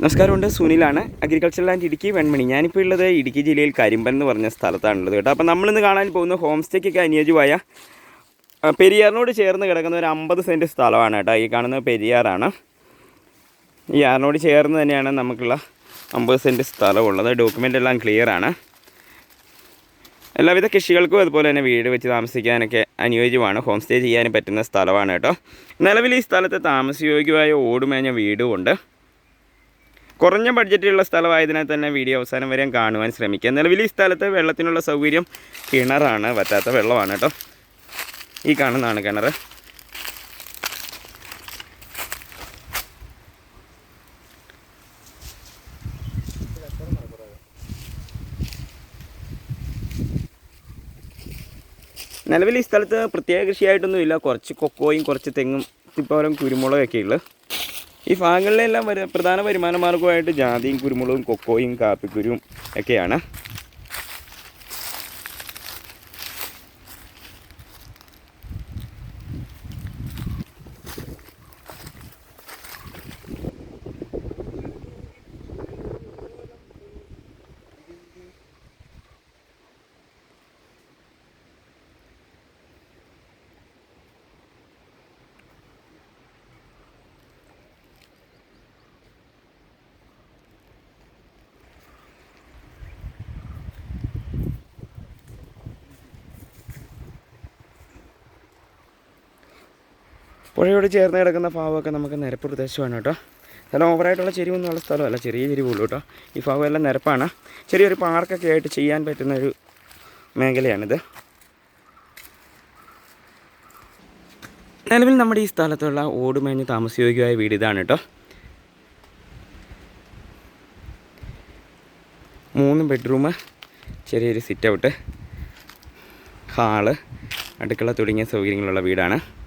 നമസ്കാരമുണ്ട്. സുനിലാണ്. Agriculture land Idukki Venmani. ഞാനിപ്പോൾ ഉള്ളത് ഇടുക്കി ജില്ലയിൽ കരിമ്പൻ എന്ന് പറഞ്ഞ സ്ഥലത്താണുള്ളത് കേട്ടോ. അപ്പോൾ നമ്മളിന്ന് കാണാൻ പോകുന്ന ഹോം സ്റ്റേക്കൊക്കെ അനുയോജ്യമായ പെരിയാറിനോട് ചേർന്ന് കിടക്കുന്ന ഒരു അമ്പത് സെന്റ് സ്ഥലമാണ് കേട്ടോ. ഈ കാണുന്നത് പെരിയാറാണ്. ഈ ആറിനോട് ചേർന്ന് തന്നെയാണ് നമുക്കുള്ള അമ്പത് സെന്റ് സ്ഥലമുള്ളത്. ഡോക്യുമെന്റ് എല്ലാം ക്ലിയറാണ് എല്ലാവിധ കൃഷികൾക്കും അതുപോലെ തന്നെ വീട് വെച്ച് താമസിക്കാനൊക്കെ അനുയോജ്യമാണ്. ഹോം സ്റ്റേ ചെയ്യാൻ പറ്റുന്ന സ്ഥലമാണ് കേട്ടോ. നിലവിൽ ഈ സ്ഥലത്ത് താമസയോഗ്യമായ ഓടുമേഞ്ഞ വീടുമുണ്ട്. കുറഞ്ഞ ബഡ്ജറ്റിലുള്ള സ്ഥലമായതിനാൽ തന്നെ വീഡിയോ അവസാനം വരെ കാണുവാൻ ശ്രമിക്കുക. നിലവിൽ ഈ സ്ഥലത്ത് വെള്ളത്തിനുള്ള സൗകര്യം കിണറാണ് വറ്റാത്ത വെള്ളമാണ് കേട്ടോ. ഈ കാണുന്നതാണ് കിണർ. നിലവിൽ ഈ സ്ഥലത്ത് പ്രത്യേക കൃഷിയായിട്ടൊന്നുമില്ല. കുറച്ച് കൊക്കോയും കുറച്ച് തെങ്ങും ഇപ്പോഴും കുരുമുളകൊക്കെയുള്ളൂ. ഈ ഭാഗങ്ങളിലെല്ലാം പ്രധാന വരുമാന മാർഗമായിട്ട് ജാതിയും കുരുമുളകും കൊക്കോയും കാപ്പിക്കുരും ഒക്കെയാണ്. പുഴയോട് ചേർന്ന് കിടക്കുന്ന ഭാഗമൊക്കെ നമുക്ക് നിരപ്പ് പ്രദേശമാണ് കേട്ടോ. സ്ഥലം ഓവറായിട്ടുള്ള ചെരിവൊന്നുമുള്ള സ്ഥലമല്ല ചെറിയ ചെരിവുള്ളൂ കേട്ടോ. ഈ ഭാവം എല്ലാം നിരപ്പാണ്. ചെറിയൊരു പാർക്കൊക്കെ ആയിട്ട് ചെയ്യാൻ പറ്റുന്ന ഒരു മേഖലയാണിത്. നിലവിൽ നമ്മുടെ ഈ സ്ഥലത്തുള്ള ഓടുമേഞ്ഞ് താമസയോഗ്യമായ വീട് ഇതാണ് കേട്ടോ. മൂന്ന് ബെഡ്റൂം ചെറിയൊരു സിറ്റ് ഔട്ട് ഹാൾ അടുക്കള തുടങ്ങിയ സൗകര്യങ്ങളുള്ള വീടാണ്.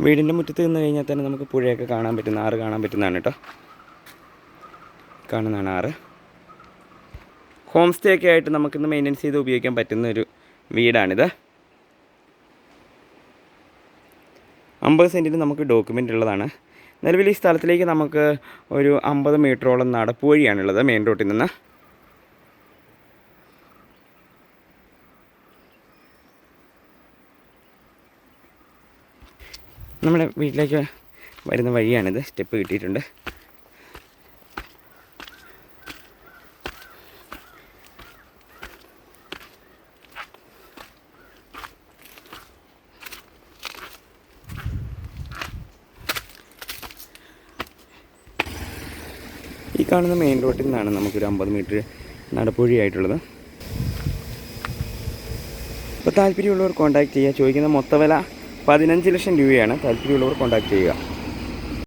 വീടിന്റെ മുറ്റത്ത് നിന്ന് കഴിഞ്ഞാൽ തന്നെ നമുക്ക് പുഴയൊക്കെ കാണാൻ പറ്റുന്ന ആറ് കാണാൻ പറ്റുന്നതാണ് കേട്ടോ. കാണുന്നതാണ് ആറ്. ഹോം സ്റ്റേ ഒക്കെ ആയിട്ട് നമുക്കിന്ന് മെയിന്റെനൻസ് ചെയ്ത് ഉപയോഗിക്കാൻ പറ്റുന്ന ഒരു വീടാണിത്. അമ്പത് സെന്റിന് നമുക്ക് ഡോക്യുമെന്റ് ഉള്ളതാണ്. നിലവിൽ ഈ സ്ഥലത്തിലേക്ക് നമുക്ക് ഒരു അമ്പത് മീറ്ററോളം നടപ്പ് വഴിയാണുള്ളത് മെയിൻ റോട്ടിൽ നിന്ന്. നമ്മുടെ വീട്ടിലേക്ക് വരുന്ന വഴിയാണിത്. സ്റ്റെപ്പ് കിട്ടിയിട്ടുണ്ട്. ഈ കാണുന്ന മെയിൻ റോട്ടിൽ നിന്നാണ് നമുക്കൊരു അമ്പത് മീറ്റർ നടപ്പുഴയായിട്ടുള്ളത്. അപ്പോൾ താല്പര്യമുള്ളവർ കോൺടാക്ട് ചെയ്യുക. ചോദിക്കുന്ന മൊത്ത വില പതിനഞ്ച് ലക്ഷം രൂപയാണ് താല്പര്യമുള്ളവർ കോൺടാക്ട് ചെയ്യുക.